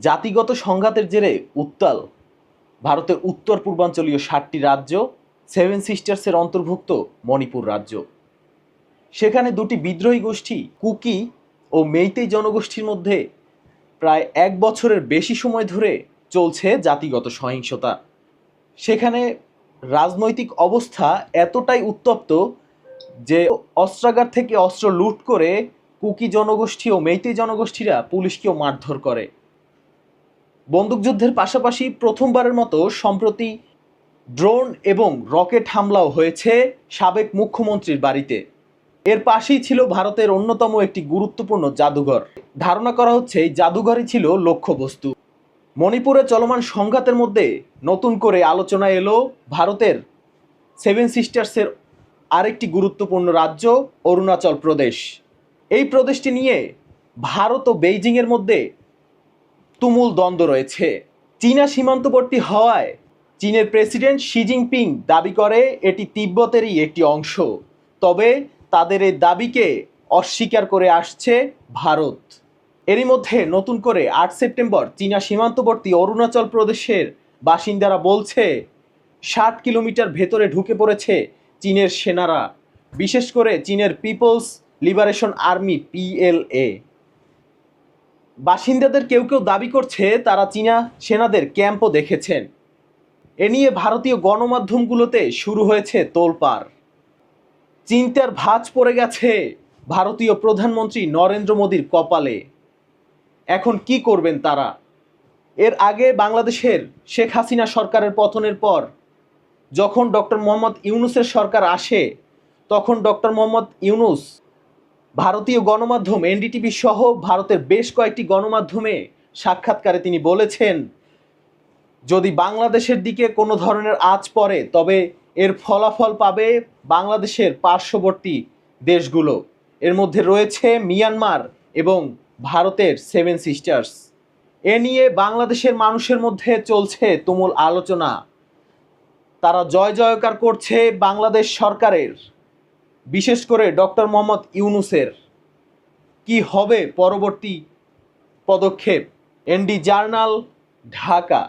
জাতিগত সংঘাতের জেরে উত্তাল ভারতের উত্তর পূর্বাঞ্চলীয় ষাটটি রাজ্য সেভেন সিস্টার্সের অন্তর্ভুক্ত মণিপুর রাজ্য। সেখানে দুটি বিদ্রোহী গোষ্ঠী, কুকি ও মেইতেই জনগোষ্ঠীর মধ্যে প্রায় এক বছরের বেশি সময় ধরে চলছে জাতিগত সহিংসতা। সেখানে রাজনৈতিক অবস্থা এতটাই উত্তপ্ত যে অস্ত্রাগার থেকে অস্ত্র লুট করে কুকি জনগোষ্ঠী ও মেইতেই জনগোষ্ঠীরা পুলিশকেও মারধর করে। বন্দুকযুদ্ধের পাশাপাশি প্রথমবারের মতো সম্প্রতি ড্রোন এবং রকেট হামলাও হয়েছে সাবেক মুখ্যমন্ত্রীর বাড়িতে। এর পাশেই ছিল ভারতের অন্যতম একটি গুরুত্বপূর্ণ জাদুঘর। ধারণা করা হচ্ছে এই জাদুঘরই ছিল লক্ষ্যবস্তু। মণিপুরে চলমান সংঘাতের মধ্যে নতুন করে আলোচনা এলো ভারতের সেভেন সিস্টার্সের আরেকটি গুরুত্বপূর্ণ রাজ্য, অরুণাচল প্রদেশ। এই প্রদেশটি নিয়ে ভারত ও বেইজিংয়ের মধ্যে তুমুল দ্বন্দ্ব রয়েছে। চীনা সীমান্তবর্তী হওয়ায় চীনের প্রেসিডেন্ট শি জিনপিং দাবি করে, এটি তিব্বতেরই একটি অংশ। তবে তাদের এই দাবিকে অস্বীকার করে আসছে ভারত। এরই মধ্যে নতুন করে আট সেপ্টেম্বর চীনা সীমান্তবর্তী অরুণাচল প্রদেশের বাসিন্দারা বলছে, ষাট কিলোমিটার ভেতরে ঢুকে পড়েছে চীনের সেনারা, বিশেষ করে চীনের পিপলস লিবারেশন আর্মি, পিএলএ। বাসিন্দাদের কেউ কেউ দাবি করছে তারা চীনা সেনাদের ক্যাম্পও দেখেছেন। এ নিয়ে ভারতীয় গণমাধ্যমগুলোতে শুরু হয়েছে তোলপাড়। চিন্তার ভাঁজ পড়ে গেছে ভারতীয় প্রধানমন্ত্রী নরেন্দ্র মোদীর কপালে। এখন কি করবেন তারা? এর আগে বাংলাদেশের শেখ হাসিনা সরকারের পতনের পর যখন ডক্টর মোহাম্মদ ইউনুসের সরকার আসে, তখন ডক্টর মোহাম্মদ ইউনুস ভারতীয় গণমাধ্যম এনডিটিভি সহ ভারতের বেশ কয়েকটি গণমাধ্যমে সাক্ষাৎকারে তিনি বলেছেন, যদি বাংলাদেশের দিকে কোনো ধরনের আঁচ পড়ে, তবে এর ফলাফল পাবে বাংলাদেশের পার্শ্ববর্তী দেশগুলো। এর মধ্যে রয়েছে মিয়ানমার এবং ভারতের সেভেন সিস্টার্স এ নিয়ে বাংলাদেশের মানুষের মধ্যে চলছে তুমুল আলোচনা। তারা জয় জয়কার করছে বাংলাদেশ সরকারের বিশেষ করে ডক্টর মোহাম্মদ ইউনুসের কি হবে পরবর্তী পদক্ষেপ? ND journal Dhaka.